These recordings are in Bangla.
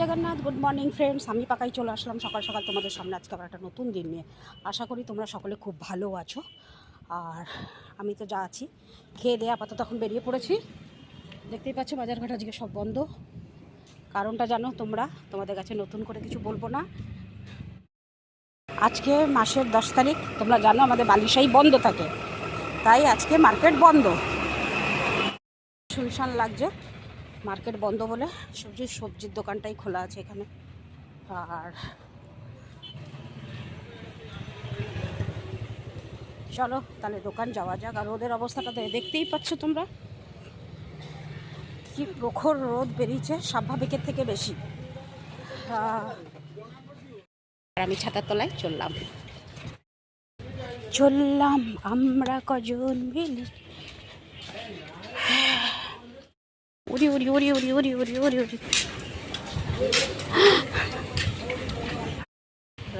জগন্নাথ গুড মর্নিং ফ্রেন্ডস আমি পাকাই চলে আসলাম সকাল সকাল তোমাদের সামনে। আজকে আবার একটা নতুন দিন নিয়ে। আশা করি তোমরা সকলে খুব ভালো আছো। আর আমি তো যা আছি, খেয়ে দিয়ে আপাতত তখন বেরিয়ে পড়েছি। দেখতেই পাচ্ছ বাজারঘাট আজকে সব বন্ধ। কারণটা জানো তোমরা, তোমাদের কাছে নতুন করে কিছু বলব না। আজকে মাসের দশ তারিখ, তোমরা জানো আমাদের বালিশাই বন্ধ থাকে। তাই আজকে মার্কেট বন্ধ। শুনশান লাগছে। মার্কেট বন্ধ বলে সবজির সবজির দোকানটাই খোলা আছে এখানে। আর চলো, তাহলে দোকান যাওয়া যাক। আর রোদের অবস্থাটা তো দেখতেই পাচ্ছ তোমরা? কি প্রখর রোদ বেরিয়েছে, স্বাভাবিকের থেকে বেশি। আর আমি ছাতার তলায় চললাম। চললাম আমরা কজন মিলে। উড়ি উড়ি উড়ি উড়ি উড়ি উড়ি উড়ি উড়ি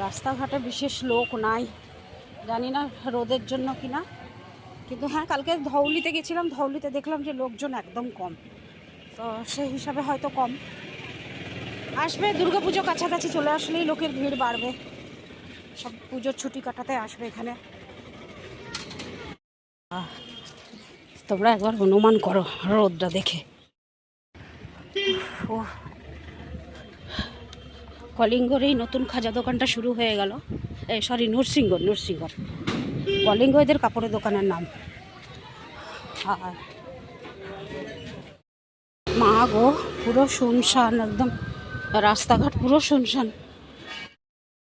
রাস্তাঘাটে বিশেষ লোক নাই। জানি না রোদের জন্য কি না কিন্তু হ্যাঁ কালকে ধৌলিতে গেছিলাম, ধৌলিতে দেখলাম যে লোকজন একদম কম। তো সেই হিসাবে হয়তো কম। আসবে, দুর্গাপুজো কাছাকাছি চলে আসলেই লোকের ভিড় বাড়বে। সব পুজোর ছুটি কাটাতে আসবে এখানে। তোমরা একবার অনুমান করো রোদটা দেখে। ও। কলিঙ্গর এই নতুন খাজা দোকানটা শুরু হয়ে গেল। এই সরি নরসিংহ নরসিংহ কলিঙ্গ এদের কাপড়ের দোকানের নাম। আর মা গো, পুরো শুনশান একদম। রাস্তাঘাট পুরো শুনশান।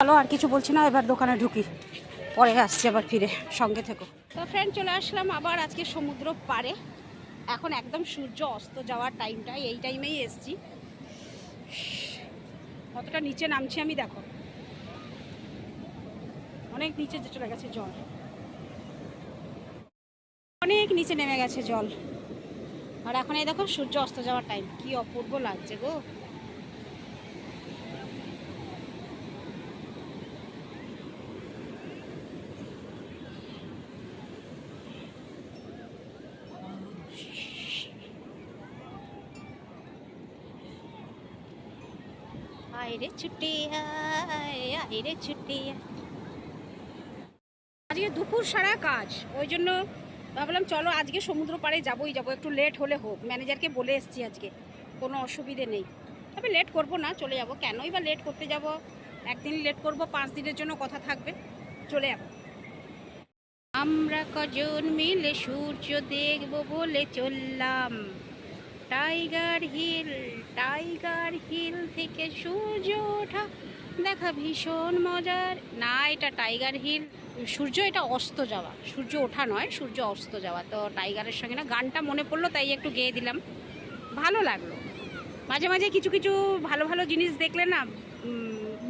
চলো আর কিছু বলছি না, এবার দোকানে ঢুকি। পরে আসছি আবার ফিরে, সঙ্গে থেকো। তো ফ্রেন্ড চলে আসলাম আবার আজকে সমুদ্র পারে এখন একদম সূর্য অস্ত যাওয়ার টাইমটাই এই টাইমেই এসছি। কতটা নিচে নামছি আমি দেখো। অনেক নিচে চলে গেছে জল। অনেক নিচে নেমে গেছে জল। আর এখন এই দেখো সূর্য অস্ত যাওয়ার টাইম কি অপূর্ব লাগছে গো। আইরে ছুটি আইরে ছুটি আজকে দুপুর সারা কাজ, ওই জন্য ভাবলাম চলো আজকে সমুদ্র পাড়ে যাবোই, যাব। একটু লেট হলে হোক ম্যানেজারকে বলে এসছি আজকে, কোনো অসুবিধে নেই। তবে লেট করব না, চলে যাব। কেনই বা লেট করতে যাব? একদিন লেট করব, পাঁচ দিনের জন্য কথা থাকবে, চলে যাব। আমরা কজন মিলে সূর্য দেখব বলে চললাম। টাইগার হিল টাইগার হিল থেকে সূর্য ওঠা। দেখা ভীষণ মজার। না, এটা টাইগার হিল। সূর্য এটা অস্ত যাওয়া। সূর্য ওঠা নয়, সূর্য অস্ত যাওয়া। তো টাইগারের সঙ্গে না, গানটা মনে পড়ল, তাই একটু গেয়ে দিলাম। ভালো লাগল। মাঝে মাঝে কিছু কিছু ভালো ভালো জিনিস দেখলে না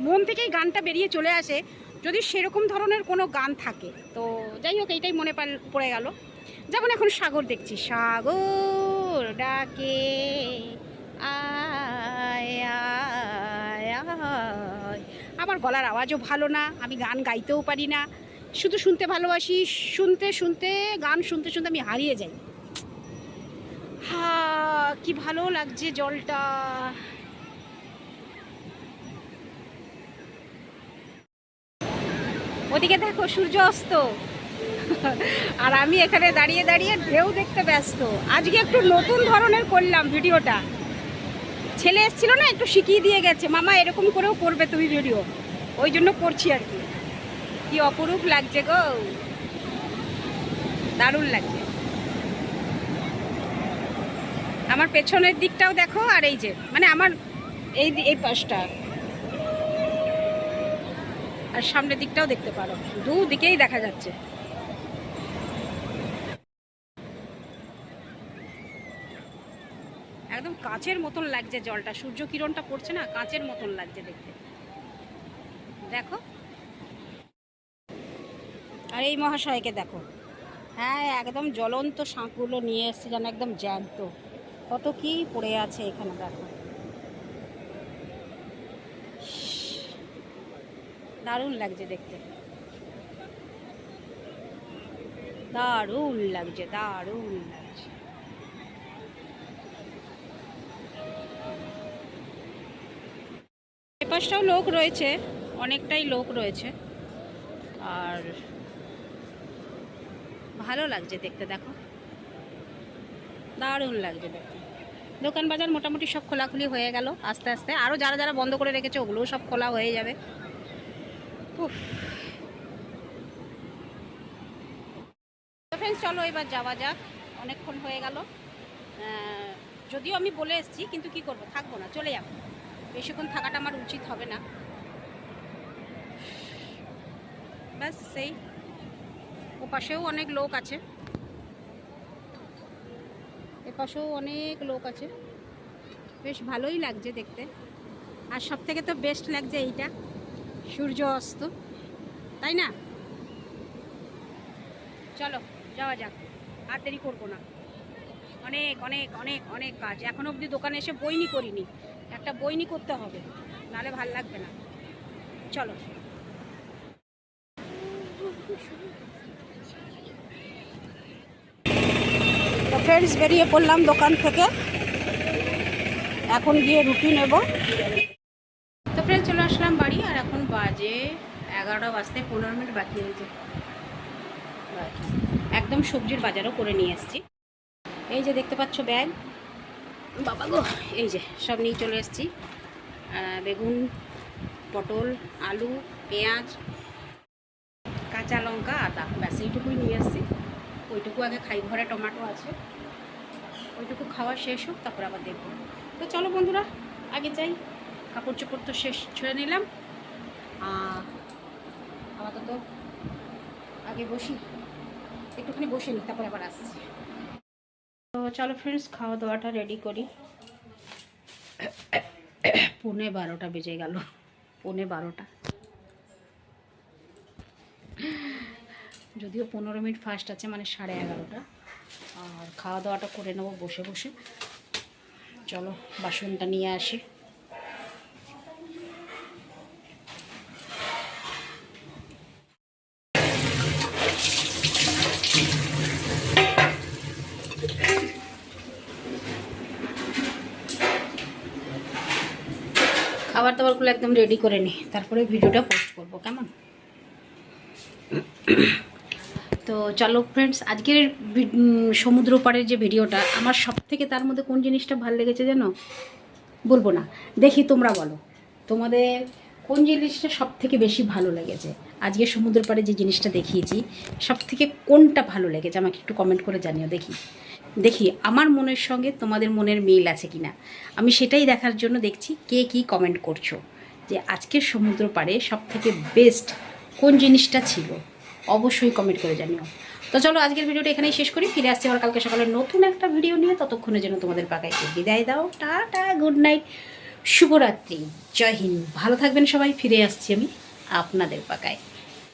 মন থেকেই গানটা বেরিয়ে চলে আসে। যদি সেরকম ধরনের কোনো গান থাকে। তো যাই হোক, এইটাই মনে পড়ে গেল। যেমন এখন সাগর দেখছি। সাগর ডাকে। আয় আয়। আমার গলার আওয়াজও ভালো না, আমি গান গাইতেও পারি না। শুধু শুনতে ভালোবাসি, শুনতে শুনতে, গান শুনতে শুনতে আমি হারিয়ে যাই। হা, কি ভালো লাগছে জলটা। ওদিকে দেখো সূর্য অস্ত। আর আমি এখানে দাঁড়িয়ে দাঁড়িয়ে ঢেউ দেখতে ব্যস্ত। আজকে একটু নতুন ধরনের করলাম ভিডিওটা। ছেলে এসেছিল না, একটু শিখিয়ে দিয়ে গেছে, মামা, এরকম করেও করবে তুমি ভিডিও। ওই জন্য করছি আর কি। কি অপরূপ লাগছে গো। দারুণ লাগছে। আমার পেছনের দিকটাও দেখো আর এই যে মানে আমার এই এই পাশটা। আর সামনের দিকটাও দেখতে পারো। দুদিকেই দেখা যাচ্ছে। একদম কাঁচের মতন লাগছে জলটা। সূর্য কিরণটা পড়ছে না, কাঁচের মতন লাগছে দেখতে। দেখো। আর এই মহাশয়কে দেখো। হ্যাঁ একদম জ্বলন্ত শাঁখগুলো নিয়ে এসছে যেন একদম জ্যান্ত। কত কি পড়ে আছে এখানে দেখো। দারুণ লাগছে দেখতে। দারুণ লাগছে দারুণ লাগছে। পাশটাও লোক রয়েছে, অনেকটাই লোক রয়েছে। আর ভালো লাগছে দেখতে, দেখো। দারুণ লাগছে দেখতে। দোকান বাজার মোটামুটি সব খোলাখুলি হয়ে গেল, আস্তে আস্তে। আরও যারা যারা বন্ধ করে রেখেছে, ওগুলোও সব খোলা হয়ে যাবে। উফ। ফ্রেন্ডস চলো এবার যাওয়া যাক। অনেকক্ষণ হয়ে গেল। যদিও আমি বলে এসেছি, কিন্তু কি করব? থাকব না, চলে যাব। বেশিক্ষণ থাকাটা আমার উচিত হবে না। ব্যাস, সেই। ওপাশেও অনেক লোক আছে। এপাশেও অনেক লোক আছে। বেশ ভালোই লাগছে দেখতে। আর সব থেকে তো বেস্ট লাগছে এইটা, সূর্য অস্ত। তাই না? চলো, যাওয়া যাক। আর দেরি করব না। অনেক অনেক অনেক অনেক কাজ। এখন অবধি দোকানে এসে বইনি করিনি। একটা বইনি করতে হবে নাহলে ভালো লাগবে না। চলো। ফ্রেন্ডস বেরিয়ে পড়লাম দোকান থেকে। এখন গিয়ে রুটি নেব। তো ফ্রেন্ডস চলে আসলাম বাড়ি, আর এখন বাজে এগারোটা বাজতে পনেরো মিনিট বাকি হয়েছে একদম সবজির বাজারও করে নিয়ে এসেছি। এই যে দেখতে পাচ্ছ ব্যাগ। বাবা গো, এই যে, সব নিয়ে চলে এসেছি। বেগুন, পটল, আলু, পেঁয়াজ, কাঁচা লঙ্কা, আদা, ব্যাস, এইটুকুই নিয়ে এসেছি। ওইটুকু আগে খাই, ঘরে টমেটো আছে। ওইটুকু খাওয়া শেষ হোক, তারপর আবার দেখব। তো চলো বন্ধুরা, আগে যাই। কাপড় চোপড় তো শেষ ছুঁড়ে নিলাম। আপাতত আগে বসি। একটুখানি বসে নিই তারপর আবার আসছি। তো চলো ফ্রেন্ডস খাওয়া দাওয়াটা রেডি করি। পুনে বারোটা বেজে গেল। পুনে বারোটা। যদিও পনেরো মিনিট ফার্স্ট আছে মানে সাড়ে এগারোটা। আর খাওয়া দাওয়াটা করে নেব বসে বসে। চলো, বাসনটা নিয়ে আসি। খাবার দাবারগুলো একদম রেডি করে নিই তারপরে ভিডিওটা পোস্ট করব, কেমন? তো চলো ফ্রেন্ডস আজকের সমুদ্র পাড়ের যে ভিডিওটা, আমার সব থেকে তার মধ্যে কোন জিনিসটা ভালো লেগেছে জানো? বলব না। দেখি তোমরা বলো, তোমাদের কোন জিনিসটা সব থেকে বেশি ভালো লেগেছে? আজকে সমুদ্র পাড়ে যে জিনিসটা দেখিয়েছি সব থেকে কোনটা ভালো লেগেছে আমাকে একটু কমেন্ট করে জানিও, দেখি। দেখি আমার মনের সঙ্গে তোমাদের মনের মিল আছে কিনা। আমি সেটাই দেখার জন্য দেখছি কে কি কমেন্ট করছ যে আজকের সমুদ্র পাড়ে সব থেকে বেস্ট কোন জিনিসটা ছিল। অবশ্যই কমেন্ট করে জানিও। তো চলো আজকের ভিডিওটা এখানেই শেষ করি। ফিরে আসছি আবার কালকে সকালে নতুন একটা ভিডিও নিয়ে। ততক্ষণের জন্য তোমাদের পাকায় বিদায় দাও। টাটা গুড নাইট শুভরাত্রি, জয় হিন্দ। ভালো থাকবেন সবাই। ফিরে আসছি আমি আপনাদের পাকায়।